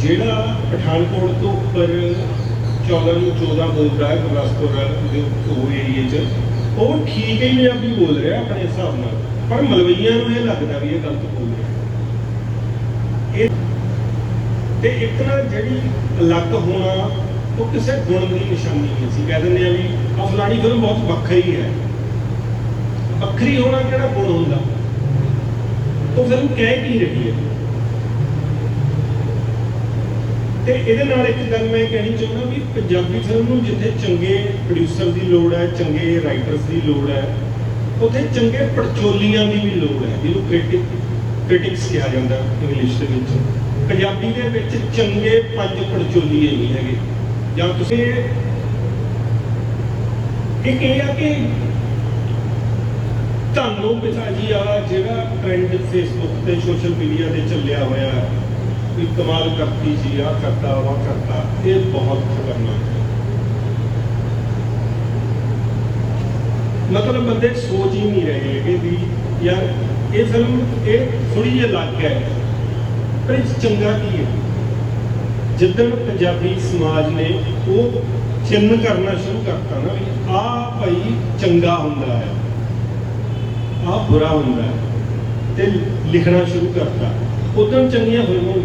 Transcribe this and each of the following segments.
ਜਿਹੜਾ ਪਠਾਨਕੋਟ ਤੋਂ ਉੱਪਰ 14 ਨੂੰ 14 ਬੋਲਦਾ ਹੈ, ਗੁਰਦਾਸਪੁਰ ਦੇ ਉਹ ਏਰੀਏ 'ਚ, ਉਹ ਠੀਕ ਹੀ ਪੰਜਾਬੀ ਬੋਲ ਰਿਹਾ ਆਪਣੇ ਹਿਸਾਬ ਨਾਲ, ਪਰ ਮਲਵਈਆਂ ਨੂੰ ਇਹ ਲੱਗਦਾ ਵੀ ਇਹ ਗਲਤ ਬੋਲ ਰਿਹਾ। ਇਹ ਤੇ ਇੱਕ ਨਾ ਜਿਹੜੀ ਅਲੱਗ ਹੋਣਾ, ਉਹ ਕਿਸੇ ਗੁਣ ਦੀ ਨਿਸ਼ਾਨੀ ਨਹੀਂ ਅਸੀਂ ਕਹਿ ਦਿੰਦੇ ਆ ਵੀ ਆਹ ਫਲਾਣੀ ਫਿਲਮ ਬਹੁਤ ਵੱਖਰੀ ਹੈ। ਵੱਖਰੀ ਹੋਣਾ ਕਿਹੜਾ ਗੁਣ ਹੁੰਦਾ? ਉਹ ਫਿਲਮ ਕਹਿ ਕੀ ਰਹੀ ਹੈ? ਤੇ ਇਹਦੇ ਨਾਲ ਇੱਕ ਗੱਲ ਮੈਂ ਕਹਿਣੀ ਚਾਹੁੰਦਾ ਵੀ ਪੰਜਾਬੀ ਫਿਲਮ ਨੂੰ ਜਿੱਥੇ ਚੰਗੇ ਪ੍ਰੋਡਿਊਸਰ ਦੀ ਲੋੜ ਹੈ, ਚੰਗੇ ਰਾਈਟਰਸ ਦੀ ਲੋੜ ਹੈ, ਉੱਥੇ ਚੰਗੇ ਪੜਚੋਲੀਆਂ ਦੀ ਵੀ ਲੋੜ ਹੈ, ਜਿਹਨੂੰ ਕ੍ਰਿਟਿਕ ਕ੍ਰਿਟਿਕਸ ਕਿਹਾ ਜਾਂਦਾ ਇੰਗਲਿਸ਼ ਦੇ ਵਿੱਚ। ਪੰਜਾਬੀ ਦੇ ਵਿੱਚ ਚੰਗੇ ਪੰਜ ਪੜਚੋਲੀਏ ਨਹੀਂ ਹੈਗੇ। ਜਾਂ ਤੁਸੀਂ ਇੱਕ ਇਹ ਆ ਕਿ ਤੁਹਾਨੂੰ ਪਿਤਾ ਜੀ ਆ ਜਿਹੜਾ ਟ੍ਰੈਂਡ ਫੇਸਬੁੱਕ ਤੇ ਸੋਸ਼ਲ ਮੀਡੀਆ ਤੇ ਚੱਲਿਆ ਹੋਇਆ ਹੈ। ਵੀ ਕਮਾਲ ਕਰਤੀ ਜੀ ਆ ਕਰਤਾ ਵਾ ਕਰਤਾ, ਇਹ ਬਹੁਤ ਖਤਰਨਾਕ ਹੈ। ਮਤਲਬ ਬੰਦੇ ਸੋਚ ਹੀ ਨਹੀਂ ਰਹੇ ਹੈਗੇ ਵੀ ਯਾਰ ਇਹ ਫਿਲਮ, ਇਹ ਥੋੜੀ ਜਿਹੀ ਅਲੱਗ ਹੈ, ਪਰ ਇਹ ਚੰਗਾ ਕੀ ਹੈ? ਜਿੱਦਣ ਪੰਜਾਬੀ ਸਮਾਜ ਨੇ ਉਹ ਚਿੰਨ ਕਰਨਾ ਸ਼ੁਰੂ ਕਰਤਾ ਨਾ ਵੀ ਆਹ ਭਾਈ ਚੰਗਾ ਹੁੰਦਾ ਹੈ, ਆਹ ਬੁਰਾ ਹੁੰਦਾ ਹੈ, ਤੇ ਲਿਖਣਾ ਸ਼ੁਰੂ ਕਰਤਾ। ਉਦੋਂ ਚੰਗੀਆਂ ਫਿਲਮਾਂ ਵੀ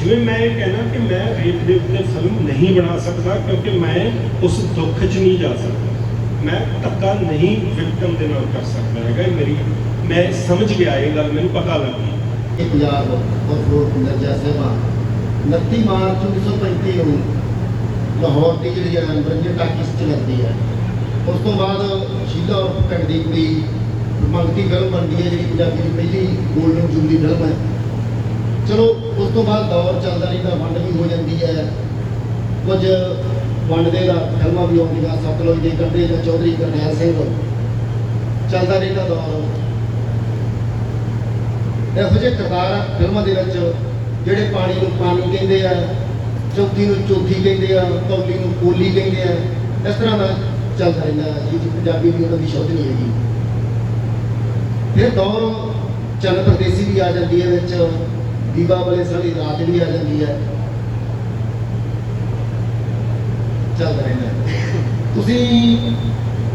ਜਿਵੇਂ ਮੈਂ ਇਹ ਕਹਿਣਾ ਕਿ ਮੈਂ ਰੇਪ ਦੇ ਉੱਤੇ ਫਿਲਮ ਨਹੀਂ ਬਣਾ ਸਕਦਾ ਕਿਉਂਕਿ ਮੈਂ ਉਸ ਦੁੱਖ 'ਚ ਨਹੀਂ ਜਾ ਸਕਦਾ ਮੈਂ ਧੱਕਾ ਨਹੀਂ ਵਿਕਟਮ ਦੇ ਨਾਲ ਕਰ ਸਕਦਾ ਹੈਗਾ ਇਹ ਮੇਰੀ ਮੈਂ ਸਮਝ ਗਿਆ ਇਹ ਗੱਲ ਮੈਨੂੰ ਪਤਾ ਲੱਗ ਗਈ ਇਹ ਪੰਜਾਬ ਔਰ ਫਰੋਡ ਨਰਜਾ ਸੇਵਾ 29 ਮਾਰਚ 1935 ਨੂੰ ਲਾਹੌਰ ਦੀ ਜਿਹੜੀ ਹੈ ਰੰਜਨ ਟਾਕੀਸ ਚ ਲੱਗਦੀ ਹੈ। ਉਸ ਤੋਂ ਬਾਅਦ ਸ਼ੀਲਾ ਔਰ ਪਿੰਡ ਦੀ ਕੁੜੀ ਮੰਗਤੀ ਫਿਲਮ ਬਣਦੀ ਹੈ, ਜਿਹੜੀ ਪੰਜਾਬੀ ਦੀ ਪਹਿਲੀ ਗੋਲਡਨ ਜੁਬਲੀ ਫਿਲਮ ਹੈ। ਚਲੋ, ਉਸ ਤੋਂ ਬਾਅਦ ਦੌਰ ਚੱਲਦਾ ਰਹਿੰਦਾ ਵੰਡ ਵੀ ਹੋ ਜਾਂਦੀ ਹੈ। ਕੁਝ ਵੰਡਦੇ ਦਾ ਫਿਲਮਾਂ ਵੀ ਆਉਂਦੀਆਂ, ਸਤਲੁਜ ਦੇ ਕੰਢੇ ਦਾ ਚੌਧਰੀ ਕਰਨੈਲ ਸਿੰਘ। ਚੱਲਦਾ ਰਹਿੰਦਾ ਦੌਰ। ਇਹੋ ਜਿਹੇ ਕਿਰਦਾਰ ਫਿਲਮਾਂ ਦੇ ਵਿੱਚ, ਜਿਹੜੇ ਪਾਣੀ ਨੂੰ ਪਾਣੀ ਕਹਿੰਦੇ ਆ ਚੌਥੀ ਨੂੰ ਚੌਥੀ ਕਹਿੰਦੇ ਆ, ਕੌਲੀ ਨੂੰ ਕੋਲੀ ਕਹਿੰਦੇ ਆ, ਇਸ ਤਰ੍ਹਾਂ ਦਾ ਚੱਲਦਾ ਰਹਿੰਦਾ ਇਹ ਜੀ ਪੰਜਾਬੀ ਵੀ ਉਹਨਾਂ ਦੀ ਸ਼ੁੱਧ ਨਹੀਂ ਹੈਗੀ। ਫਿਰ ਦੌਰ, ਚੰਨ ਪ੍ਰਦੇਸੀ ਵੀ ਆ ਜਾਂਦੀ ਹੈ ਵਿੱਚ। ਦੀਵਾ ਵਾਲੇ ਸਾਡੀ ਰਾਤ ਵੀ ਆ ਜਾਂਦੀ ਹੈ। ਚੱਲ ਰਹਿੰਦਾ ਤੁਸੀਂ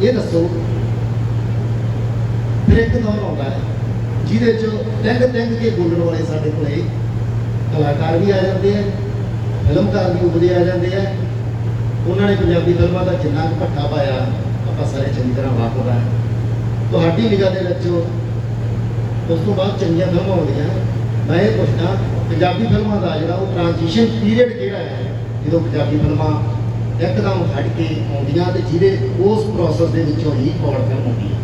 ਇਹ ਦੱਸੋ ਫਿਰ ਇੱਕ ਦੌਰ ਆਉਂਦਾ ਹੈ? ਜਿਹਦੇ ਚ ਟੈਂਗ ਟੈਂਗ ਕੇ ਬੋਲਣ ਵਾਲੇ ਸਾਡੇ ਕੋਲੇ ਕਲਾਕਾਰ ਵੀ ਆ ਜਾਂਦੇ ਆ, ਫਿਲਮਕਾਰ ਵੀ ਉਭਰੇ ਆ ਜਾਂਦੇ ਆ। ਉਹਨਾਂ ਨੇ ਪੰਜਾਬੀ ਫਿਲਮਾਂ ਦਾ ਜਿੰਨਾ ਕੁ ਭੱਠਾ ਪਾਇਆ, ਆਪਾਂ ਸਾਰੇ ਚੰਗੀ ਤਰ੍ਹਾਂ ਵਾਕਫ ਆ। ਤੁਹਾਡੀ ਨਿਗਾਹ ਦੇ ਵਿੱਚ ਉਸ ਤੋਂ ਬਾਅਦ ਚੰਗੀਆਂ ਫਿਲਮਾਂ ਆਉਂਦੀਆਂ। ਮੈਂ ਇਹ ਪੁੱਛਦਾ, ਪੰਜਾਬੀ ਫਿਲਮਾਂ ਦਾ ਜਿਹੜਾ ਉਹ ਟ੍ਰਾਂਜੀਸ਼ਨ ਪੀਰੀਅਡ ਕਿਹੜਾ ਹੈ, ਜਦੋਂ ਪੰਜਾਬੀ ਫਿਲਮਾਂ ਇੱਕਦਮ ਹਟ ਕੇ ਆਉਂਦੀਆਂ ਤੇ ਜਿਹਦੇ ਉਸ ਪ੍ਰੋਸੈਸ ਦੇ ਵਿੱਚੋਂ ਹੀ ਔੜ ਫਿਲਮ ਆਉਂਦੀ ਹੈ।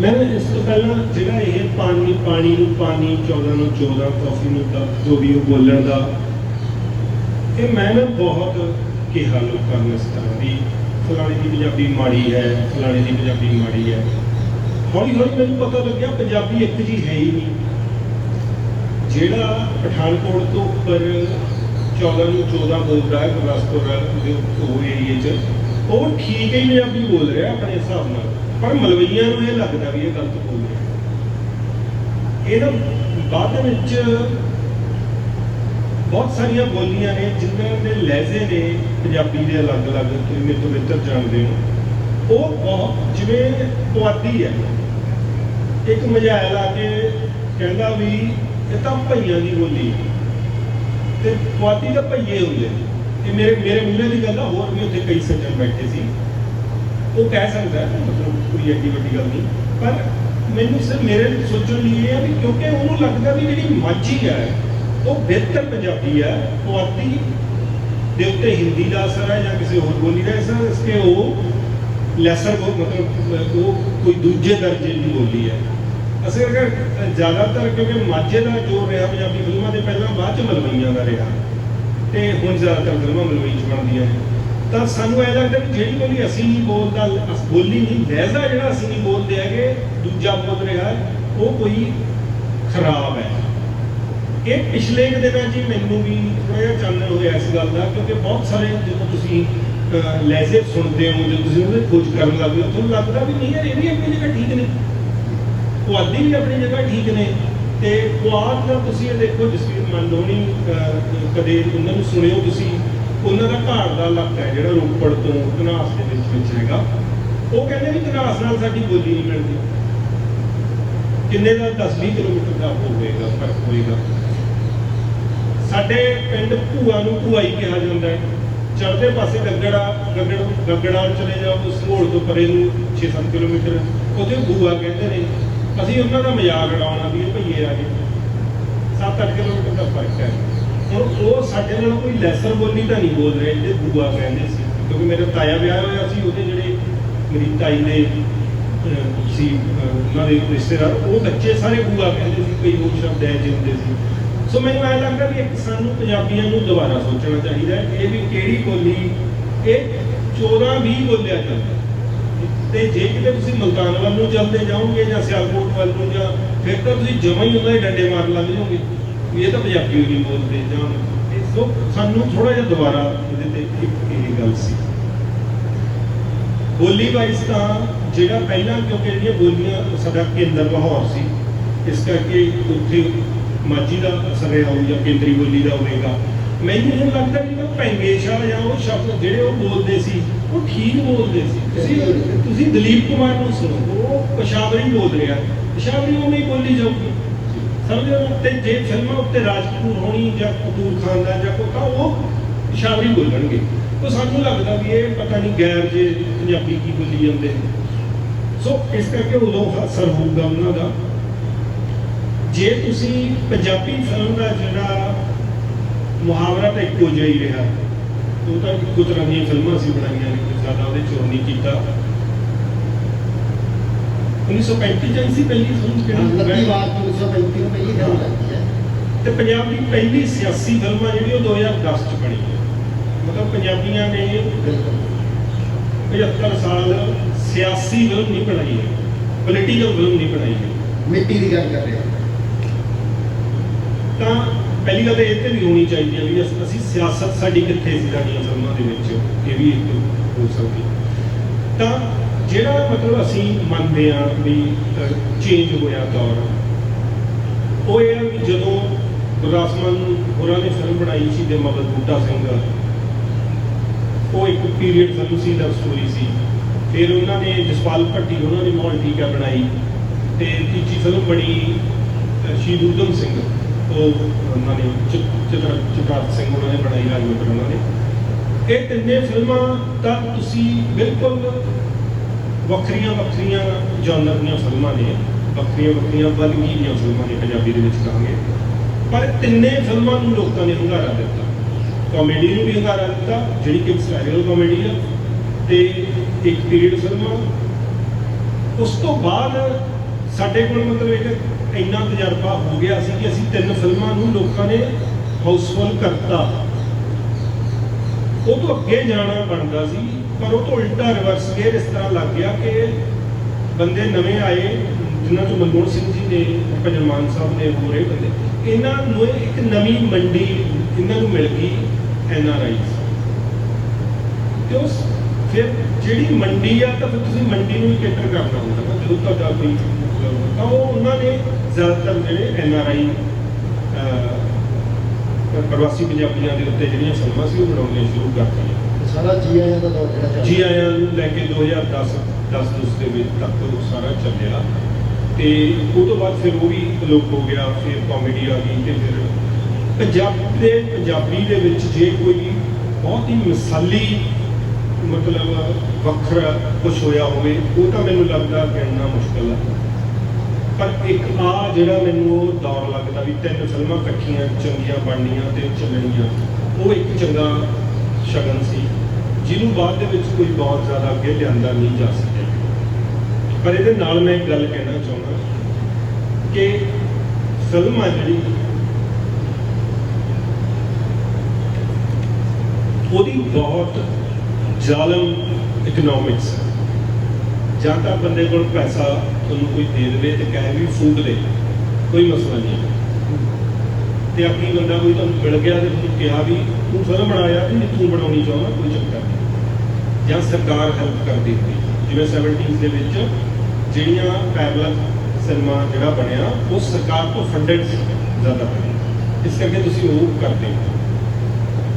ਮੈਂ ਇਸ ਤੋਂ ਪਹਿਲਾਂ ਜਿਹੜਾ ਇਹ ਪਾਣੀ ਪਾਣੀ ਨੂੰ ਪਾਣੀ 14 ਨੂੰ 14 ਕਾਫੀ ਨੂੰ ਤਾਂ ਜੋ ਵੀ ਉਹ ਬੋਲਣ ਦਾ, ਇਹ ਮੈਂ ਨਾ ਬਹੁਤ ਕਿਹਾ ਲੋਕਾਂ ਨੂੰ ਇਸ ਤਰ੍ਹਾਂ ਦੀ ਫਲਾਣੇ ਦੀ ਪੰਜਾਬੀ ਮਾੜੀ ਹੈ, ਫਲਾਣੇ ਦੀ ਪੰਜਾਬੀ ਮਾੜੀ ਹੈ। ਹੌਲੀ ਹੌਲੀ ਮੈਨੂੰ ਪਤਾ ਲੱਗਿਆ ਪੰਜਾਬੀ ਇੱਕ ਜੀ ਹੈ ਹੀ ਨਹੀਂ। ਜਿਹੜਾ ਪਠਾਨਕੋਟ ਤੋਂ ਉੱਪਰ 14 ਨੂੰ 14 ਬੋਲਦਾ ਹੈ, ਗੁਰਦਾਸਪੁਰ ਦੇ ਉਹ ਏਰੀਏ 'ਚ, ਉਹ ਠੀਕ ਹੀ ਪੰਜਾਬੀ ਬੋਲ ਰਿਹਾ ਆਪਣੇ ਹਿਸਾਬ ਨਾਲ। ਪਰ ਮਲਵਈਆਂ ਨੂੰ ਇਹ ਲੱਗਦਾ ਵੀ ਇਹ ਗਲਤ ਬੋਲ ਰਿਹਾ ਇਹਦਾ ਬਾਅਦ ਦੇ ਵਿੱਚ ਬਹੁਤ ਸਾਰੀਆਂ ਬੋਲੀਆਂ ਨੇ ਜਿਨ੍ਹਾਂ ਦੇ ਲਹਿਜ਼ੇ ਨੇ ਪੰਜਾਬੀ ਦੇ ਅਲੱਗ-ਅਲੱਗ, ਤੁਸੀਂ ਮੇਰੇ ਤੋਂ ਬਿਹਤਰ ਜਾਣਦੇ ਹੋ। ਉਹ ਬਹੁਤ ਜਿਵੇਂ ਪੁਆਧੀ ਹੈ। ਇੱਕ ਮਝੈਲ ਆ ਕੇ ਕਹਿੰਦਾ ਵੀ ਇਹ ਤਾਂ ਭਈਆਂ ਦੀ ਬੋਲੀ ਹੈ। ਤੇ ਪੁਆਧੀ ਦਾ ਭਈਏ ਹੁੰਦੇ ਨੇ। ਮੇਰੇ ਮੇਰੇ ਮੂਹਰੇ ਦੀ ਗੱਲ ਹੋਰ ਵੀ ਉੱਥੇ ਕਈ ਸੱਜਣ ਬੈਠੇ ਸੀ। ਉਹ ਕਹਿ ਸਕਦਾ ਮਤਲਬ ਕੋਈ ਐਡੀ ਵੱਡੀ ਗੱਲ ਨਹੀਂ। ਪਰ ਮੈਨੂੰ ਸਿਰ ਮੇਰੇ ਸੋਚਣ ਲਈ ਇਹ ਹੈ ਵੀ ਕਿਉਂਕਿ ਉਹਨੂੰ ਲੱਗਦਾ ਵੀ ਜਿਹੜੀ ਮਾਝੀ ਹੈ, ਉਹ ਬਿਹਤਰ ਪੰਜਾਬੀ ਹੈ। ਪੁਆਧੀ ਦੇ ਉੱਤੇ ਹਿੰਦੀ ਦਾ ਅਸਰ ਹੈ ਜਾਂ ਕਿਸੇ ਹੋਰ ਬੋਲੀ ਦਾ ਅਸਰ ਇਸ ਕੇ ਉਹ ਲੈਸਰ ਮਤਲਬ, ਉਹ ਕੋਈ ਦੂਜੇ ਦਰਜੇ ਦੀ ਬੋਲੀ ਹੈ। ਅਸੀਂ ਅਗਰ ਜ਼ਿਆਦਾਤਰ ਕਿਉਂਕਿ ਮਾਝੇ ਦਾ ਜੋ ਰਿਹਾ ਪੰਜਾਬੀ ਫਿਲਮਾਂ ਦੇ ਪਹਿਲਾਂ ਬਾਅਦ ਚ ਮਲਵਈਆਂ ਦਾ ਰਿਹਾ। ਤੇ ਹੁਣ ਜ਼ਿਆਦਾਤਰ ਫਿਲਮਾਂ ਮਲਵਈ ਚ ਬਣਦੀਆਂ ਤਾਂ ਸਾਨੂੰ ਇਹ ਲੱਗਦਾ ਕਿ ਜਿਹੜੀ ਬੋਲੀ ਅਸੀਂ ਨਹੀਂ ਬੋਲਦਾ ਬੋਲੀ ਨਹੀਂ, ਲਹਿਜ਼ਾ ਜਿਹੜਾ ਅਸੀਂ ਨਹੀਂ ਬੋਲਦੇ ਹੈਗੇ, ਦੂਜਾ ਬੋਲ ਰਿਹਾ, ਉਹ ਕੋਈ ਖਰਾਬ ਹੈ। ਇਹ ਪਿਛਲੇ ਕੁ ਦਿਨਾਂ 'ਚ ਮੈਨੂੰ ਵੀ ਥੋੜਾ ਜਿਹਾ ਚਾਨਣ ਹੋਇਆ ਇਸ ਗੱਲ ਦਾ, ਕਿਉਂਕਿ ਬਹੁਤ ਸਾਰੇ ਜਦੋਂ ਤੁਸੀਂ ਲਹਿਜ਼ੇ ਸੁਣਦੇ ਹੋ, ਜਦੋਂ ਤੁਸੀਂ ਉਹਦੇ ਖੋਜ ਕਰਨ ਲੱਗਦੇ ਹੋ ਤੁਹਾਨੂੰ ਲੱਗਦਾ ਵੀ ਨਹੀਂ ਯਾਰ, ਇਹ ਵੀ ਆਪਣੀ ਜਗ੍ਹਾ ਠੀਕ ਨਹੀਂ। ਪੁਆਧੀ ਵੀ ਆਪਣੀ ਜਗ੍ਹਾ ਠੀਕ ਨੇ ਤੇ ਪੁਆਧ ਦਾ ਤੁਸੀਂ ਇਹ ਦੇਖੋ ਜਸਵੀਰ ਮੰਦੋਣੀ ਕਦੇ ਉਹਨਾਂ ਨੂੰ ਸੁਣਿਓ ਤੁਸੀਂ, ਉਹਨਾਂ ਦਾ ਘਾਟ ਦਾ ਇਲਾਕਾ ਹੈ ਜਿਹੜਾ ਰੋਪੜ ਤੋਂ ਧਨਾਸ ਦੇ ਵਿੱਚ ਵਿੱਚ ਹੈਗਾ। ਉਹ ਕਹਿੰਦੇ ਵੀ ਧਨਾਸ ਨਾਲ ਸਾਡੀ ਬੋਲੀ ਨਹੀਂ ਮਿਲਦੀ। ਕਿੰਨੇ ਦਾ? 10-20 ਕਿਲੋਮੀਟਰ ਦਾ ਹੋਵੇਗਾ, ਫ਼ਰਕ ਹੋਏਗਾ ਸਾਡੇ ਪਿੰਡ ਭੂਆ ਨੂੰ ਭੂਆਈ ਕਿਹਾ ਜਾਂਦਾ ਹੈ। ਚੜ੍ਹਦੇ ਪਾਸੇ ਗੱਗੜਾ, ਗੱਗੜ ਗੱਗੜਾ ਚਲੇ ਜਾਓ ਸਮੋਲ ਤੋਂ ਪਰੇ ਨੂੰ 6-7 ਕਿਲੋਮੀਟਰ। ਉਹਦੇ ਭੂਆ ਕਹਿੰਦੇ ਨੇ ਅਸੀਂ ਉਹਨਾਂ ਦਾ ਮਜ਼ਾਕ ਉਡਾਉਣਾ ਵੀ ਇਹ ਭਈਏ ਆ ਗਏ। 7-8 ਕਿਲੋਮੀਟਰ ਦਾ ਫ਼ਰਕ ਹੈ। ਹੁਣ ਉਹ ਸਾਡੇ ਨਾਲ ਕੋਈ ਲੈਸਰ ਬੋਲੀ ਤਾਂ ਨਹੀਂ ਬੋਲ ਰਹੇ ਜਿਹੜੇ ਬੂਆ ਕਹਿੰਦੇ ਸੀ। ਕਿਉਂਕਿ ਮੇਰੇ ਤਾਇਆ ਵਿਆਹ ਹੋਇਆ ਸੀ, ਉਹਦੇ ਜਿਹੜੇ ਮੇਰੀ ਤਾਈ ਦੇ ਸੀ ਉਹਨਾਂ ਦੇ ਰਿਸ਼ਤੇਦਾਰ, ਉਹ ਬੱਚੇ ਸਾਰੇ ਬੂਆ ਕਹਿੰਦੇ ਸੀ ਕਈ ਹੋਰ ਸ਼ਬਦ ਐ ਹੁੰਦੇ ਸੀ। ਸੋ ਮੈਨੂੰ ਐਂ ਲੱਗਦਾ ਵੀ ਇੱਕ ਸਾਨੂੰ ਪੰਜਾਬੀਆਂ ਨੂੰ ਦੁਬਾਰਾ ਸੋਚਣਾ ਚਾਹੀਦਾ ਇਹ ਵੀ ਕਿਹੜੀ ਬੋਲੀ, ਇਹ 14 20 ਬੋਲਿਆ ਜਾਂਦਾ ਤੇ ਜੇ ਕਿਤੇ ਤੁਸੀਂ ਮੁਲਤਾਨ ਵੱਲ ਨੂੰ ਚੱਲਦੇ ਜਾਓਗੇ ਜਾਂ ਸਿਆਲਕੋਟ ਵੱਲ ਨੂੰ ਜਾਂ ਫਿਰ ਤਾਂ ਤੁਸੀਂ ਜਮਾਂ ਹੀ ਉਹਨਾਂ ਦੇ ਡੰਡੇ ਮਾਰਨ ਲੱਗ ਜਾਓਗੇ। ਇਹ ਤਾਂ ਪੰਜਾਬੀ ਨਹੀਂ ਬੋਲਦੇ ਜਾਂ ਸੋ ਸਾਨੂੰ ਥੋੜਾ ਜਿਹਾ ਦੁਬਾਰਾ ਇਹਦੇ ਤੇ ਇਹ ਗੱਲ ਸੀ। ਬੋਲੀ ਵਾਈਜ਼ ਤਾਂ ਜਿਹੜਾ ਪਹਿਲਾਂ ਕਿਉਂਕਿ ਜਿਹੜੀਆਂ ਬੋਲੀਆਂ ਸਾਡਾ ਕੇਂਦਰ ਲਾਹੌਰ ਸੀ, ਇਸ ਕਰਕੇ ਉੱਥੇ ਮਾਝੀ ਦਾ ਅਸਰ ਰਿਹਾ ਹੋਊ ਜਾਂ ਕੇਂਦਰੀ ਬੋਲੀ ਦਾ ਹੋਵੇਗਾ। ਮੈਨੂੰ ਇਹ ਲੱਗਦਾ ਕਿ ਉਹ ਜਾਂ ਉਹ ਸ਼ਬਦ ਜਿਹੜੇ ਉਹ ਬੋਲਦੇ ਸੀ, ਉਹ ਠੀਕ ਬੋਲਦੇ ਸੀ। ਤੁਸੀਂ ਤੁਸੀਂ ਦਲੀਪ ਕੁਮਾਰ ਨੂੰ ਸੁਣੋ, ਉਹ ਪਸ਼ਾਵਰੀ ਬੋਲ ਰਿਹਾ। ਪਸ਼ਾਵਰੀ ਉਵੇਂ ਹੀ ਬੋਲੀ ਜਾਊਗੀ। ਸਮਝੋ ਤੇ ਜੇ ਫਿਲਮਾਂ ਉੱਤੇ ਰਾਜਪੂਤ ਹੋਣੀ ਜਾਂ ਕਪੂਰ ਖਾਨਦਾਨ ਜਾਂ ਕੋਈ ਤਾਂ ਉਹ ਪਸ਼ਾਵਰੀ ਬੋਲਣਗੇ। ਤਾਂ ਸਾਨੂੰ ਲੱਗਦਾ ਵੀ ਇਹ ਪਤਾ ਨਹੀਂ ਗੈਰ ਜੇ ਪੰਜਾਬੀ ਕੀ ਬੋਲੀ ਜਾਂਦੇ। ਸੋ ਇਸ ਕਰਕੇ ਉਦੋਂ ਅਸਰ ਹੋਊਗਾ ਉਹਨਾਂ ਦਾ। ਜੇ ਤੁਸੀਂ ਪੰਜਾਬੀ ਫਿਲਮ ਦਾ ਜਿਹੜਾ ਮੁਹਾਵਰਾ ਤਾਂ ਇੱਕੋ ਜਿਹਾ ਹੀ ਰਿਹਾ। ਉਹ ਤਾਂ ਇੱਕੋ ਤਰ੍ਹਾਂ ਦੀਆਂ ਫਿਲਮਾਂ ਸੀ ਬਣਾਈਆਂ ਨੇ ਕੋਈ ਜ਼ਿਆਦਾ ਉਹਦੇ ਚੋਂ ਨਹੀਂ ਕੀਤਾ। 1935 ਚ ਆਈ ਸੀ ਪਹਿਲੀ ਫਿਲਮ ਲੱਗੀ ਕਿਹੜੀ ਵਾਰ 1935 ਨੂੰ ਪਹਿਲੀ ਗੱਲ ਲੱਗੀ ਹੈ। ਤੇ ਪੰਜਾਬ ਦੀ ਪਹਿਲੀ ਸਿਆਸੀ ਫਿਲਮ ਆ ਜਿਹੜੀ ਉਹ 2010 ਚ ਬਣੀ ਹੈ। ਮਤਲਬ ਪੰਜਾਬੀਆਂ ਨੇ ਬਿਲਕੁਲ। 75 ਸਾਲ ਸਿਆਸੀ ਫਿਲਮ ਨਹੀਂ ਬਣਾਈ ਹੈ। ਪੋਲੀਟੀਕਲ ਫਿਲਮ ਨਹੀਂ ਬਣਾਈ ਹੈ। ਮਿੱਟੀ ਦੀ ਗੱਲ ਕਰ ਰਹੇ ਤਾਂ ਪਹਿਲੀ ਗੱਲ ਤਾਂ ਇਹ ਤੇ ਵੀ ਹੋਣੀ ਚਾਹੀਦੀ ਹੈ ਵੀ ਅਸ- ਅਸੀਂ ਸਿਆਸਤ ਸਾਡੀ ਕਿੱਥੇ ਸੀ ਸਾਡੀਆਂ ਫਿਲਮਾਂ ਦੇ ਵਿੱਚ, ਇਹ ਵੀ ਇੱਕ ਹੋ ਸਕਦੀ। ਤਾਂ ਜਿਹੜਾ ਮਤਲਬ ਅਸੀਂ ਮੰਨਦੇ ਆ ਵੀ ਚੇਂਜ ਹੋਇਆ ਦੌਰ, ਉਹ ਇਹ ਵੀ ਜਦੋਂ ਗੁਰਦਾਸਮਾਨ ਹੋਰਾਂ ਨੇ ਫਿਲਮ ਬਣਾਈ ਸੀ ਦੇ ਮਗਰ ਬੂਟਾ ਸਿੰਘ, ਉਹ ਇੱਕ ਪੀਰੀਅਡ ਫਿਲਮ ਸੀ ਲਵ ਸਟੋਰੀ ਸੀ। ਫਿਰ ਉਹਨਾਂ ਨੇ ਜਸਪਾਲ ਭੱਟੀ, ਉਹਨਾਂ ਨੇ ਮੌਲ ਟੀਕਾ ਬਣਾਈ ਤੇ ਤੀਜੀ ਫਿਲਮ ਬਣੀ ਸ਼ਹੀਦ ਊਧਮ ਸਿੰਘ। ਉਹ ਉਹਨਾਂ ਨੇ ਚਿਤ- ਚਿਤਰ ਚਿਤਾਰਥ ਸਿੰਘ ਉਹਨਾਂ ਨੇ ਬਣਾਈ ਰਾਜਮੋਹਨ ਉਹਨਾਂ ਨੇ। ਇਹ ਤਿੰਨੇ ਫਿਲਮਾਂ ਤਾਂ ਤੁਸੀਂ ਬਿਲਕੁਲ ਵੱਖਰੀਆਂ ਵੱਖਰੀਆਂ ਜਨਰ ਦੀਆਂ ਫਿਲਮਾਂ ਨੇ, ਵੱਖਰੀਆਂ ਵੱਖਰੀਆਂ ਵੰਨਗੀ ਦੀਆਂ ਫਿਲਮਾਂ ਨੇ ਪੰਜਾਬੀ ਦੇ ਵਿੱਚ ਕਹਾਂਗੇ। ਪਰ ਤਿੰਨੇ ਫਿਲਮਾਂ ਨੂੰ ਲੋਕਾਂ ਨੇ ਹੁੰਗਾਰਾ ਦਿੱਤਾ। ਕਾਮੇਡੀ ਨੂੰ ਵੀ ਹੁੰਗਾਰਾ ਦਿੱਤਾ, ਜਿਹੜੀ ਕਿ ਸਟਾਈਲ ਕਾਮੇਡੀ ਆ, ਤੇ ਇੱਕ ਪੀਰੀਅਡ ਫਿਲਮਾਂ। ਉਸ ਤੋਂ ਬਾਅਦ ਸਾਡੇ ਕੋਲ ਮਤਲਬ ਇੱਕ ਇੰਨਾ ਤਜਰਬਾ ਹੋ ਗਿਆ ਸੀ ਕਿ ਅਸੀਂ ਤਿੰਨ ਫਿਲਮਾਂ ਨੂੰ ਲੋਕਾਂ ਨੇ ਹਾਊਸਫੁੱਲ ਕਰਤਾ। ਉਹ ਤੋਂ ਅੱਗੇ ਜਾਣਾ ਬਣਦਾ ਸੀ, ਪਰ ਉਹ ਤੋਂ ਉਲਟਾ ਰਿਵਰਸ ਗੇਅਰ ਇਸ ਤਰ੍ਹਾਂ ਲੱਗ ਗਿਆ ਕਿ ਬੰਦੇ ਨਵੇਂ ਆਏ, ਜਿਨ੍ਹਾਂ ਚੋਂ ਮਨਮੋਹਨ ਸਿੰਘ ਜੀ ਨੇ ਭਜਨ ਮਾਨ ਸਾਹਿਬ ਨੇ, ਹੋਰ ਇਹ ਬੰਦੇ। ਇਹਨਾਂ ਨੂੰ ਇੱਕ ਨਵੀਂ ਮੰਡੀ ਇਹਨਾਂ ਨੂੰ ਮਿਲ ਗਈ, ਐਨ ਆਰ ਆਈ। ਤੇ ਉਸ ਫਿਰ ਜਿਹੜੀ ਮੰਡੀ ਆ ਤਾਂ ਫਿਰ ਤੁਸੀਂ ਮੰਡੀ ਨੂੰ ਹੀ ਕੇਟਰ ਕਰਨਾ ਹੁੰਦਾ ਜਦੋਂ ਤੁਹਾਡਾ ਕੋਈ ਤਾਂ ਉਹ ਉਹਨਾਂ ਨੇ ਜ਼ਿਆਦਾਤਰ ਜਿਹੜੇ ਐਨ ਆਰ ਆਈ ਪ੍ਰਵਾਸੀ ਪੰਜਾਬੀਆਂ ਦੇ ਉੱਤੇ ਜਿਹੜੀਆਂ ਫਿਲਮਾਂ ਸੀ ਉਹ ਬਣਾਉਣੀਆਂ ਸ਼ੁਰੂ ਕਰਤੀਆਂ ਸਾਰਾ ਜੀ ਆਇਆਂ ਦਾ ਦੌਰ ਜਿਹੜਾ ਚੱਲ ਜੀ ਆਇਆਂ ਨੂੰ ਲੈ ਕੇ 2010 10 ਦਸ ਦੇ ਵਿੱਚ ਤੱਕ ਉਹ ਸਾਰਾ ਚੱਲਿਆ। ਤੇ ਉਹ ਤੋਂ ਬਾਅਦ ਫਿਰ ਉਹ ਵੀ ਅਲੋਪ ਹੋ ਗਿਆ ਫਿਰ ਕਾਮੇਡੀ ਆ ਗਈ ਤੇ ਫਿਰ ਪੰਜਾਬ ਦੇ ਪੰਜਾਬੀ ਦੇ ਵਿੱਚ ਜੇ ਕੋਈ ਬਹੁਤ ਹੀ ਮਿਸਾਲੀ ਮਤਲਬ ਵੱਖਰਾ ਕੁਝ ਹੋਇਆ ਹੋਵੇ, ਉਹ ਤਾਂ ਮੈਨੂੰ ਲੱਗਦਾ ਕਹਿਣਾ ਮੁਸ਼ਕਲ ਹੈ ਪਰ ਇੱਕ ਆ ਜਿਹੜਾ ਮੈਨੂੰ ਉਹ ਦੌਰ ਲੱਗਦਾ ਵੀ ਤਿੰਨ ਫਿਲਮਾਂ ਇਕੱਠੀਆਂ, ਚੰਗੀਆਂ ਬਣਨੀਆਂ ਤੇ ਚੱਲਣੀਆਂ, ਉਹ ਇੱਕ ਚੰਗਾ ਸ਼ਗਨ ਸੀ, ਜਿਹਨੂੰ ਬਾਅਦ ਦੇ ਵਿੱਚ ਕੋਈ ਬਹੁਤ ਜ਼ਿਆਦਾ ਅੱਗੇ ਲਿਆਂਦਾ ਨਹੀਂ ਜਾ ਸਕਿਆ। ਪਰ ਇਹਦੇ ਨਾਲ ਮੈਂ ਇੱਕ ਗੱਲ ਕਹਿਣਾ ਚਾਹੁੰਦਾ ਕਿ ਫਿਲਮ ਆ ਜਿਹੜੀ, ਉਹਦੀ ਬਹੁਤ ਜ਼ਾਲਮ ਇਕਨੋਮਿਕਸ ਜਾਂ ਤਾਂ ਬੰਦੇ ਕੋਲ ਪੈਸਾ ਤੁਹਾਨੂੰ ਕੋਈ ਦੇ ਦੇਵੇ ਤੇ ਕਹੇ ਵੀ ਫੂਕ ਦੇ। ਕੋਈ ਮਸਲਾ ਨਹੀਂ ਤੇ ਆਪਣੀ ਬੰਦਾ ਕੋਈ ਤੁਹਾਨੂੰ ਮਿਲ ਗਿਆ ਤੇ ਤੁਹਾਨੂੰ ਕਿਹਾ ਵੀ ਤੂੰ ਸਰ ਬਣਾਇਆ ਤੇ ਤੂੰ ਬਣਾਉਣੀ ਚਾਹੁੰਦਾ, ਕੋਈ ਚੱਕਰ ਨਹੀਂ। ਜਾਂ ਸਰਕਾਰ ਹੈਲਪ ਕਰਦੀ ਹੋਈ ਜਿਵੇਂ 70s ਦੇ ਵਿੱਚ ਜਿਹੜੀਆਂ ਪੈਰਲਲ ਸਿਨੇਮਾ ਜਿਹੜਾ ਬਣਿਆ, ਉਹ ਸਰਕਾਰ ਤੋਂ ਫੰਡਡ ਜ਼ਿਆਦਾ ਬਣਿਆ ਇਸ ਕਰਕੇ ਤੁਸੀਂ ਉਹ ਕਰਦੇ ਹੋ।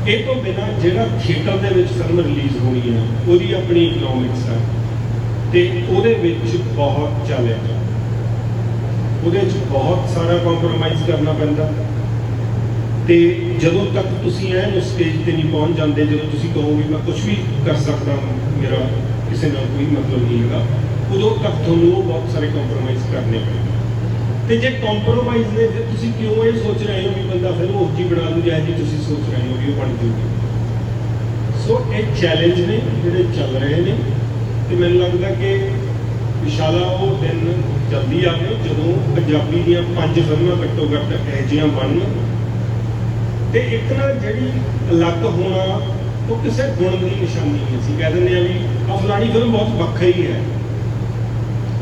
ਇਹ ਤੋਂ ਬਿਨਾ ਜਿਹੜਾ ਥੀਏਟਰ ਦੇ ਵਿੱਚ ਫਿਲਮ ਰਿਲੀਜ਼ ਹੋਣੀ ਹੈ, ਉਹਦੀ ਆਪਣੀ ਇਕਨੋਮਿਕਸ ਹੈ। ਤੇ ਉਹਦੇ ਵਿੱਚ ਬਹੁਤ ਚੱਲਿਆ ਉਹਦੇ ਵਿੱਚ ਬਹੁਤ ਸਾਰਾ ਕੰਪਰੋਮਾਈਜ਼ ਕਰਨਾ ਪੈਂਦਾ। ਤੇ ਜਦੋਂ ਤੱਕ ਤੁਸੀਂ ਐਨ ਸਟੇਜ ਤੇ ਨਹੀਂ ਪਹੁੰਚ ਜਾਂਦੇ, ਜਦੋਂ ਤੁਸੀਂ ਕਹੋਗੇ ਮੈਂ ਕੁਝ ਵੀ ਕਰ ਸਕਦਾ, ਮੇਰਾ ਕਿਸੇ ਨਾਲ ਕੋਈ ਮਤਲਬ ਨਹੀਂ ਹੈਗਾ, ਉਦੋਂ ਤੱਕ ਤੁਹਾਨੂੰ ਉਹ ਬਹੁਤ ਸਾਰੇ ਕੰਪਰੋਮਾਈਜ਼ ਕਰਨੇ ਪੈਂਦੇ ਤੇ ਜੇ ਕੰਪਰੋਮਾਈਜ਼ ਨੇ ਫਿਰ ਤੁਸੀਂ ਕਿਉਂ ਇਹ ਸੋਚ ਰਹੇ ਹੋ ਵੀ ਬੰਦਾ ਫਿਰ ਉਹ ਜੀ ਬਣਾ ਲੂ ਜਾਂ ਜੀ ਤੁਸੀਂ ਸੋਚ ਰਹੇ ਹੋ ਵੀ ਉਹ ਬਣ ਜੂਗੀ? ਸੋ ਇਹ ਚੈਲੰਜ ਨੇ, ਜਿਹੜੇ ਚੱਲ ਰਹੇ ਨੇ ਤੇ ਮੈਨੂੰ ਲੱਗਦਾ ਕਿ ਵਿਸ਼ਾਲਾ ਉਹ ਦਿਨ ਜਲਦੀ ਆਵੇ ਜਦੋਂ ਪੰਜਾਬੀ ਦੀਆਂ ਪੰਜ ਫਿਲਮਾਂ ਘੱਟੋ ਘੱਟ ਇਹੋ ਜਿਹੀਆਂ ਬਣਨ ਤੇ ਇੱਕ ਨਾ ਜਿਹੜੀ ਅਲੱਗ ਹੋਣਾ, ਉਹ ਕਿਸੇ ਗੁਣ ਦੀ ਨਿਸ਼ਾਨੀ ਹੈ। ਅਸੀਂ ਕਹਿ ਦਿੰਦੇ ਆ ਵੀ ਆਹ ਫਲਾਣੀ ਫਿਲਮ ਬਹੁਤ ਵੱਖਰੀ ਹੈ।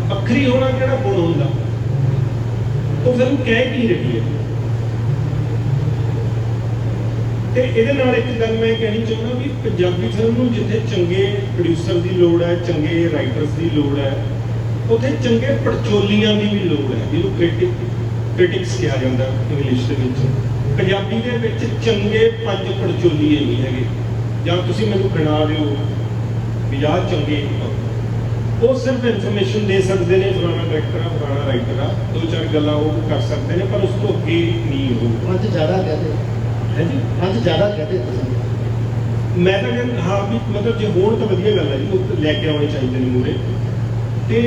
ਵੱਖਰੀ ਹੋਣਾ ਕਿਹੜਾ ਗੁਣ ਹੁੰਦਾ? ਉਹ ਫਿਲਮ ਕਹਿ ਕੀ ਰਹੀ ਹੈ? ਤੇ ਇਹਦੇ ਨਾਲ ਇੱਕ ਗੱਲ ਮੈਂ ਕਹਿਣੀ ਚਾਹੁੰਦਾ ਵੀ ਪੰਜਾਬੀ ਫਿਲਮ ਨੂੰ ਜਿੱਥੇ ਚੰਗੇ ਪ੍ਰੋਡਿਊਸਰ ਦੀ ਲੋੜ ਹੈ, ਚੰਗੇ ਰਾਈਟਰਸ ਦੀ ਲੋੜ ਹੈ, ਉੱਥੇ ਚੰਗੇ ਪੜਚੋਲੀਆਂ ਦੀ ਵੀ ਲੋੜ ਹੈ, ਜਿਹਨੂੰ ਕ੍ਰਿਟਿਕ ਕ੍ਰਿਟਿਕਸ ਕਿਹਾ ਜਾਂਦਾ ਇੰਗਲਿਸ਼ ਦੇ ਵਿੱਚ। ਪੰਜਾਬੀ ਦੇ ਵਿੱਚ ਚੰਗੇ ਪੰਜ ਪੜਚੋਲੀਏ ਨਹੀਂ ਹੈਗੇ। ਜਾਂ ਤੁਸੀਂ ਮੈਨੂੰ ਗਿਣਾ ਦਿਓ ਵੀ ਆਹ ਚੰਗੇ ਉਹ ਸਿਰਫ ਇਨਫੋਰਮੇਸ਼ਨ ਦੇ ਸਕਦੇ ਨੇ ਫਲਾਣਾ ਡਾਇਰੈਕਟਰ ਆ ਫਲਾਣਾ ਰਾਈਟਰ ਆ ਦੋ ਚਾਰ ਗੱਲਾਂ ਉਹ ਕਰ ਸਕਦੇ ਨੇ ਪਰ ਉਸ ਤੋਂ ਅੱਗੇ ਨਹੀਂ ਉਹ। ਪੰਜ ਜ਼ਿਆਦਾ ਕਹਤੇ ਹੈ ਜੀ ਪੰਜ ਜ਼ਿਆਦਾ ਕਹਤੇ ਤੁਸੀਂ। ਮੈਂ ਤਾਂ ਕਹਿੰਦਾ ਹਾਂ ਵੀ ਮਤਲਬ ਜੇ ਹੋਣ ਤਾਂ ਵਧੀਆ ਗੱਲ ਹੈ ਜੀ ਉਹ ਲੈ ਕੇ ਆਉਣੇ ਚਾਹੀਦੇ ਨੇ ਮੂਰੇ ਤੇ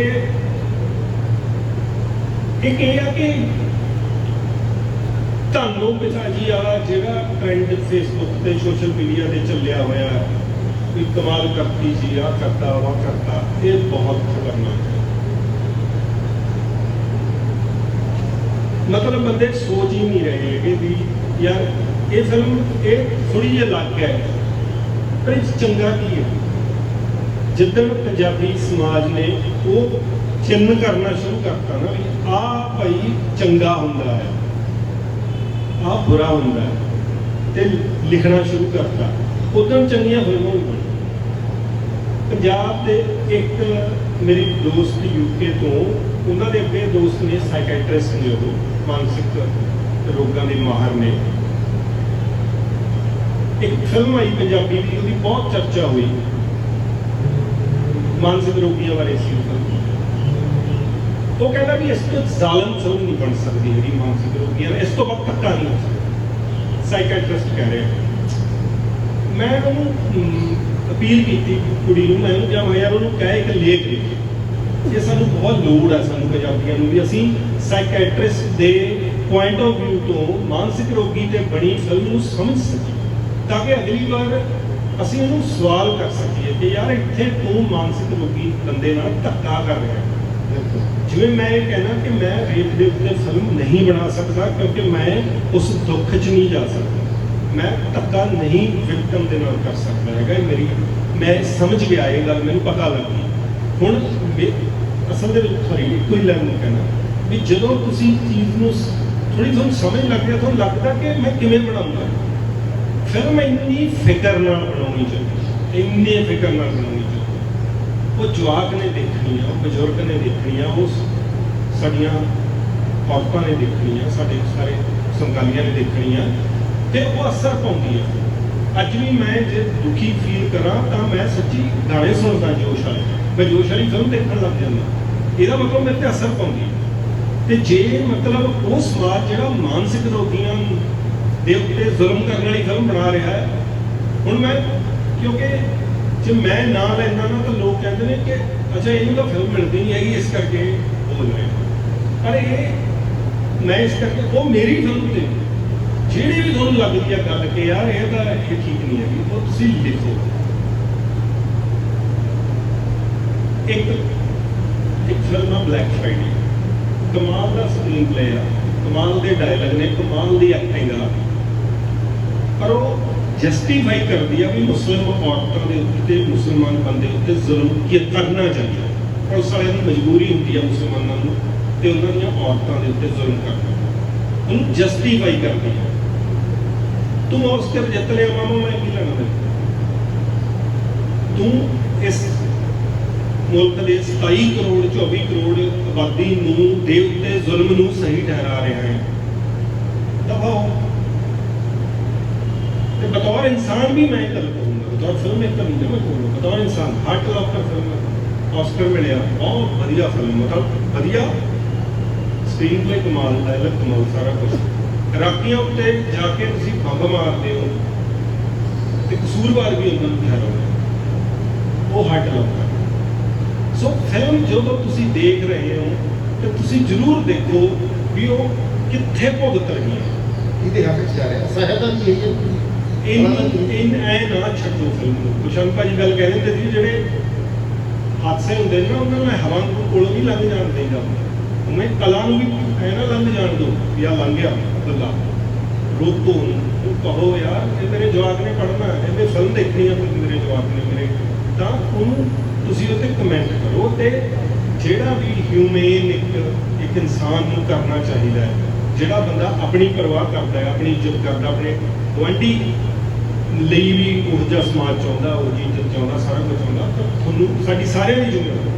ਇੱਕ ਇਹ ਆ ਕਿ ਤੁਹਾਨੂੰ ਪਿਤਾ ਜੀ ਆ ਜਿਹੜਾ ਟ੍ਰੈਂਡ ਫੇਸਬੁੱਕ ਤੇ ਸੋਸ਼ਲ ਮੀਡੀਆ ਤੇ ਚੱਲਿਆ ਹੋਇਆ। ਵੀ ਕਮਾਲ ਕਰਤੀ ਜੀ ਆ ਕਰਤਾ ਵਾ ਕਰਤਾ, ਇਹ ਬਹੁਤ ਖਤਰਨਾਕ ਹੈ। ਮਤਲਬ ਬੰਦੇ ਸੋਚ ਹੀ ਨਹੀਂ ਰਹੇ ਹੈਗੇ ਵੀ ਯਾਰ ਇਹ ਫਿਲਮ ਇਹ ਥੋੜੀ ਜਿਹੀ ਅਲੱਗ ਹੈ, ਪਰ ਇਹ ਚੰਗਾ ਕੀ ਹੈ? ਜਿੱਦਣ ਪੰਜਾਬੀ ਸਮਾਜ ਨੇ ਉਹ ਚਿੰਨ ਕਰਨਾ ਸ਼ੁਰੂ ਕਰਤਾ ਨਾ ਵੀ ਆਹ ਭਾਈ ਚੰਗਾ ਹੁੰਦਾ ਹੈ, ਆਹ ਬੁਰਾ ਹੁੰਦਾ ਹੈ, ਤੇ ਲਿਖਣਾ ਸ਼ੁਰੂ ਕਰਤਾ। ਉਦੋਂ ਚੰਗੀਆਂ ਫਿਲਮਾਂ ਵੀ ਪੰਜਾਬ ਦੇ ਇੱਕ ਮੇਰੀ ਦੋਸਤ ਯੂਕੇ ਤੋਂ, ਉਹਨਾਂ ਦੇ ਅੱਗੇ ਦੋਸਤ ਨੇ ਸਾਈਕੈਟ੍ਰਿਸਟ ਨੇ ਉਹ, ਮਾਨਸਿਕ ਰੋਗਾਂ ਦੇ ਮਾਹਰ ਨੇ। ਇੱਕ ਫਿਲਮ ਆਈ ਪੰਜਾਬੀ ਦੀ, ਉਹਦੀ ਬਹੁਤ ਚਰਚਾ ਹੋਈ। ਮਾਨਸਿਕ ਰੋਗੀਆਂ ਬਾਰੇ ਸੀ ਉਹ ਕਹਿੰਦਾ ਵੀ ਇਸ ਤੋਂ ਜ਼ਾਲਮ ਫਿਲਮ ਨਹੀਂ ਬਣ ਸਕਦੀ ਜਿਹੜੀ ਮਾਨਸਿਕ ਰੋਗੀਆਂ ਇਸ ਤੋਂ ਵੱਧ ਧੱਕਾ ਨਹੀਂ ਹੋ ਸਕਦਾ। ਸਾਈਕੈਟ੍ਰਿਸਟ ਕਹਿ ਰਿਹਾ। ਮੈਂ ਉਹਨੂੰ ਅਪੀਲ ਕੀਤੀ ਕੁੜੀ ਨੂੰ ਮੈਂ ਉਹਨੂੰ ਕਿਹਾ ਯਾਰ ਉਹਨੂੰ ਕਹਿ ਇੱਕ ਲੇਖ ਲਿਖ ਇਹ ਸਾਨੂੰ ਬਹੁਤ ਲੋੜ ਹੈ ਸਾਨੂੰ ਪੰਜਾਬੀਆਂ ਨੂੰ ਵੀ। ਅਸੀਂ ਸਾਈਕੈਟ੍ਰਿਸਟ ਦੇ ਪੁਆਇੰਟ ਆਫ View ਤੋਂ ਮਾਨਸਿਕ ਰੋਗੀ ਤੇ ਬਣੀ ਫਿਲਮ ਨੂੰ ਸਮਝ ਸਕੀਏ ਤਾਂ ਕਿ ਅਗਲੀ ਵਾਰ ਅਸੀਂ ਉਹਨੂੰ ਸਵਾਲ ਕਰ ਸਕੀਏ ਕਿ ਯਾਰ ਇੱਥੇ ਤੂੰ ਮਾਨਸਿਕ ਰੋਗੀ ਬੰਦੇ ਨਾਲ ਧੱਕਾ ਕਰ ਰਿਹਾ ਹੈ। ਜਿਵੇਂ ਮੈਂ ਇਹ ਕਹਿਣਾ ਕਿ ਮੈਂ ਰੇਪ ਦੇ ਉੱਤੇ ਫਿਲਮ ਨਹੀਂ ਬਣਾ ਸਕਦਾ ਕਿਉਂਕਿ ਮੈਂ ਉਸ ਦੁੱਖ 'ਚ ਨਹੀਂ ਜਾ ਸਕਦਾ। ਮੈਂ ਧੱਕਾ ਨਹੀਂ ਵਿਕਟਮ ਦੇ ਨਾਲ ਕਰ ਸਕਦਾ ਹੈਗਾ, ਇਹ ਮੇਰੀ ਮੈਂ ਸਮਝ ਗਿਆ ਇਹ ਗੱਲ, ਮੈਨੂੰ ਪਤਾ ਲੱਗੀ। ਹੁਣ ਮੇ- ਅਸਲ ਦੇ ਵਿੱਚ ਸੌਰੀ ਇੱਕੋ ਹੀ ਲਾਈਨ ਨੂੰ ਕਹਿਣਾ। ਵੀ ਜਦੋਂ ਤੁਸੀਂ ਚੀਜ਼ ਨੂੰ ਥੋੜੀ ਤੁਹਾਨੂੰ ਸਮਝ ਲੱਗ ਗਿਆ, ਤੁਹਾਨੂੰ ਲੱਗਦਾ ਕਿ ਮੈਂ ਕਿਵੇਂ ਬਣਾਉਂਗਾ ਫਿਲਮ ਇੰਨੀ ਫਿਕਰ ਨਾਲ ਬਣਾਉਣੀ ਚਾਹੀਦੀ। ਇੰਨੇ ਫਿਕਰ ਨਾਲ ਬਣਾਉਣੀ ਚਾਹੀਦੀ। ਉਹ ਜਵਾਕ ਨੇ ਦੇਖਣੀ ਆ ਉਹ ਬਜ਼ੁਰਗ ਨੇ ਦੇਖਣੀ ਆ ਉਹ ਸਾਡੀਆਂ ਔਰਤਾਂ ਨੇ ਦੇਖਣੀ ਆ ਸਾਡੇ ਸਾਰੇ ਸੰਗਾਲੀਆਂ ਨੇ ਦੇਖਣੀ ਆ ਤੇ ਉਹ ਅਸਰ ਪਾਉਂਦੀ ਹੈ। ਅੱਜ ਵੀ ਮੈਂ ਜੇ ਦੁਖੀ ਫੀਲ ਕਰਾਂ, ਤਾਂ ਮੈਂ ਸੱਚੀ ਗਾਣੇ ਸੁਣਦਾ ਜੋਸ਼ ਵਾਲੇ ਮੈਂ ਜੋਸ਼ ਵਾਲੀ ਫਿਲਮ ਦੇਖਣ ਲੱਗ ਜਾਂਦਾ। ਇਹਦਾ ਮਤਲਬ ਮੇਰੇ ਤੇ ਅਸਰ ਪਾਉਂਦੀ ਹੈ। ਤੇ ਜੇ ਮਤਲਬ ਉਹ ਸਮਾਜ ਜਿਹੜਾ ਮਾਨਸਿਕ ਰੋਗੀਆਂ ਦੇ ਉੱਤੇ ਜ਼ੁਲਮ ਕਰਨ ਵਾਲੀ ਫਿਲਮ ਬਣਾ ਰਿਹਾ ਹੈ, ਹੁਣ ਮੈਂ ਕਿਉਂਕਿ ਜੇ ਮੈਂ ਨਾ ਲੈਂਦਾ ਨਾ, ਤਾਂ ਲੋਕ ਕਹਿੰਦੇ ਨੇ ਕਿ, ਅੱਛਾ, ਇਹਨੂੰ ਤਾਂ ਫਿਲਮ ਮਿਲਦੀ ਨਹੀਂ ਹੈਗੀ, ਇਸ ਕਰਕੇ ਹੋ ਰਹੇ ਪਰ ਇਹ ਮੈਂ ਇਸ ਕਰਕੇ, ਉਹ ਮੇਰੀ ਫਿਲਮ ਤੇ ਜਿਹੜੀ ਵੀ ਤੁਹਾਨੂੰ ਲੱਗਦੀ ਆ ਗੱਲ ਕਿ ਯਾਰ ਇਹ ਤਾਂ ਇਹ ਠੀਕ ਨਹੀਂ ਹੈਗੀ, ਉਹ ਤੁਸੀਂ ਲਿਖੋ। ਇੱਕ ਇੱਕ ਫਿਲਮ ਆ ਬਲੈਕ ਫਰਾਈਡੇ ਕਮਾਲ ਦਾ ਸਕਰੀਨ ਪਲੇ ਆ, ਕਮਾਲ ਦੇ ਡਾਇਲੌਗ ਨੇ, ਕਮਾਲ ਦੀ ਐਕਟਿੰਗ ਆ। ਪਰ ਉਹ ਜਸਟੀਫਾਈ ਕਰਦੀ ਆ ਵੀ ਮੁਸਲਿਮ ਔਰਤਾਂ ਦੇ ਉੱਤੇ, ਮੁਸਲਮਾਨ ਬੰਦੇ ਉੱਤੇ ਜ਼ੁਲਮ ਕੀ ਕਰਨਾ ਚਾਹੀਦਾ। ਪੁਲਿਸ ਵਾਲਿਆਂ ਦੀ ਮਜਬੂਰੀ ਹੁੰਦੀ ਆ ਮੁਸਲਮਾਨਾਂ ਨੂੰ ਤੇ ਉਹਨਾਂ ਦੀਆਂ ਔਰਤਾਂ ਦੇ ਉੱਤੇ ਜ਼ੁਲਮ ਕਰਨਾ। ਉਹਨੂੰ ਜਸਟੀਫਾਈ ਕਰਦੀ ਆ। ਤੂੰ ਉਸ ਤੇ ਜਿੱਤ ਲਿਆ ਮਾਮਾ, ਮੈਂ ਤੂੰ ਇਸ ਮੁਲਕ ਦੇ 27 ਕਰੋੜ 24 ਕਰੋੜ ਆਬਾਦੀ ਨੂੰ, ਦੇ ਉੱਤੇ ਜ਼ੁਲਮ ਨੂੰ ਸਹੀ ਠਹਿਰਾ ਰਿਹਾ ਹੈ। ਦਬਾਓ ਤੇ ਬਤੌਰ ਇਨਸਾਨ ਵੀ ਮੈਂ ਇਹ ਗੱਲ ਕਹੂੰਗਾ। ਬਤੌਰ ਫਿਲਮ ਇੱਕ ਨਹੀਂ ਮੈਂ ਕਹੂੰਗਾ। ਬਤੌਰ ਇਨਸਾਨ ਹਾਰਟ ਲੌਕਰ ਫਿਲਮ ਆਸਕਰ ਮਿਲਿਆ। ਬਹੁਤ ਵਧੀਆ ਫਿਲਮ ਮਤਲਬ ਵਧੀਆ। ਸਕਰੀਨ ਪਲੇ ਕਮਾਲ ਡਾਇਲੌਗ ਕਮਾਲ, ਸਾਰਾ ਕੁਝ ਰਾਕੀਆਂ ਉੱਤੇ ਜਾ ਕੇ ਤੁਸੀਂ ਬੰਬ ਮਾਰਦੇ ਹੋ ਤੇ ਕਸੂਰਵਾਰ ਵੀ ਉਹਨਾਂ ਨੂੰ ਠਹਿਰਾਉਂਦੇ ਹੋ। ਉਹ ਹਾਰਟ ਲੌਕਰ ਸੋ ਫਿਲਮ ਜਦੋਂ ਤੁਸੀਂ ਦੇਖ ਰਹੇ ਹੋ ਤੇ ਤੁਸੀਂ ਜ਼ਰੂਰ ਦੇਖੋ ਵੀ ਉਹ ਕਿੱਥੇ ਭੁਗਤ ਰਹੀ ਹੈ। ਇਹਦੇ ਹੱਕ ਚ ਜਾ ਰਿਹਾ? ਸਹਾਇਤਾ ਵੀ ਇਹ ਇਨ ਇਨ ਐ ਨਾ ਛੱਡੋ ਫਿਲਮ ਨੂੰ। ਕੁਸ਼ਨ ਭਾਜੀ ਗੱਲ ਕਹਿ ਰਹੇ ਸੀ ਜਿਹੜੇ ਹਾਦਸੇ ਹੁੰਦੇ ਨੇ ਨਾ ਉਹਨਾਂ ਨੂੰ ਹਵਾ ਕੋਲੋਂ ਨਹੀਂ ਲੰਘ ਜਾਣ ਦੇਈਦਾ। ਉਹਨੇ ਕਲਾ ਨੂੰ ਵੀ ਐ ਨਾ ਲੰਘ ਜਾਣ ਦਿਓ ਵੀ ਆ ਲੰਘ ਗਿਆ ਬੱਲਾ ਰੋਕੋ ਉਹ ਕਹੋ ਯਾਰ, ਇਹ ਮੇਰੇ ਜਵਾਕ ਨੇ ਪੜ੍ਹਨਾ ਹੈ। ਇਹਨੇ ਫਿਲਮ ਦੇਖਣੀ ਆ ਤੇ ਮੇਰੇ ਜਵਾਕ ਨੇ ਮੇਰੇ। ਤਾਂ ਉਹਨੂੰ ਤੁਸੀਂ ਉੱਤੇ ਕਮੈਂਟ ਕਰੋ ਤੇ ਜਿਹੜਾ ਵੀ ਹਿਊਮੇਨ ਇੱਕ ਇੱਕ ਇਨਸਾਨ ਨੂੰ ਕਰਨਾ ਚਾਹੀਦਾ ਹੈ, ਜਿਹੜਾ ਬੰਦਾ ਆਪਣੀ ਪਰਵਾਹ ਕਰਦਾ ਹੈ, ਆਪਣੀ ਇੱਜ਼ਤ ਕਰਦਾ, ਆਪਣੇ ਗੁਆਂਢੀ ਲਈ ਵੀ ਉਹ ਜਿਹਾ ਸਮਾਜ ਚਾਹੁੰਦਾ, ਉਹ ਜੀ ਇੱਜ਼ਤ ਚਾਹੁੰਦਾ, ਸਾਰਾ ਕੁਝ ਚਾਹੁੰਦਾ, ਤਾਂ ਤੁਹਾਨੂੰ ਸਾਡੀ ਸਾਰਿਆਂ ਦੀ ਜ਼ਿੰਮੇਵਾਰੀ